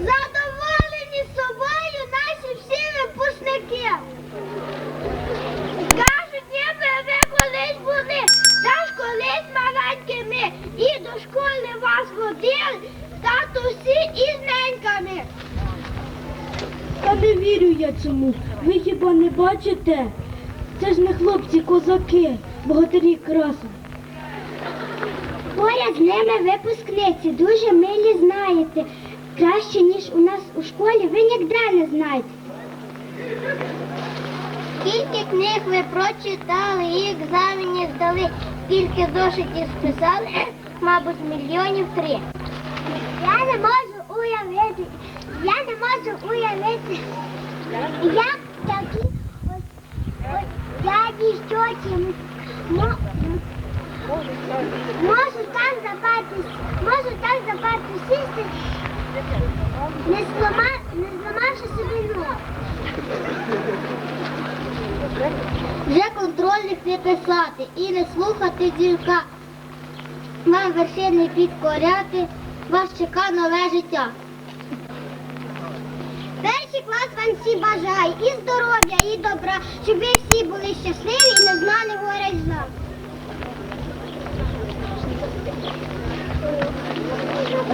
Задоволені собою наші всі випускники. Кажуть, ніби ви колись були, та ж колись маленькими, і до школи вас водили, татусі із неньками. Та не вірю я цьому. Ви хіба не бачите? Це ж не хлопці, козаки, богатирі красу. Поряд з ними випускниці, дуже милі знаєте. Краще, ніж у нас у школі, ви ніде не знаєте. Скільки книг ви прочитали і екзамені здали, скільки зошитів списали, мабуть, мільйонів три. Я не можу уявити, я не можу уявити, як такі ось, ось дяді, тьоті, м- мо- Можу так за парту, можу так за парту сісти, не, зламавши собі ногу. Вже контрольних не писати і не слухати дзвінка. Вам вершини підкоряти, вас чека нове життя. Перший клас вам всі бажає і здоров'я, і добра, щоб ви всі були щасливі і не знали горя зла.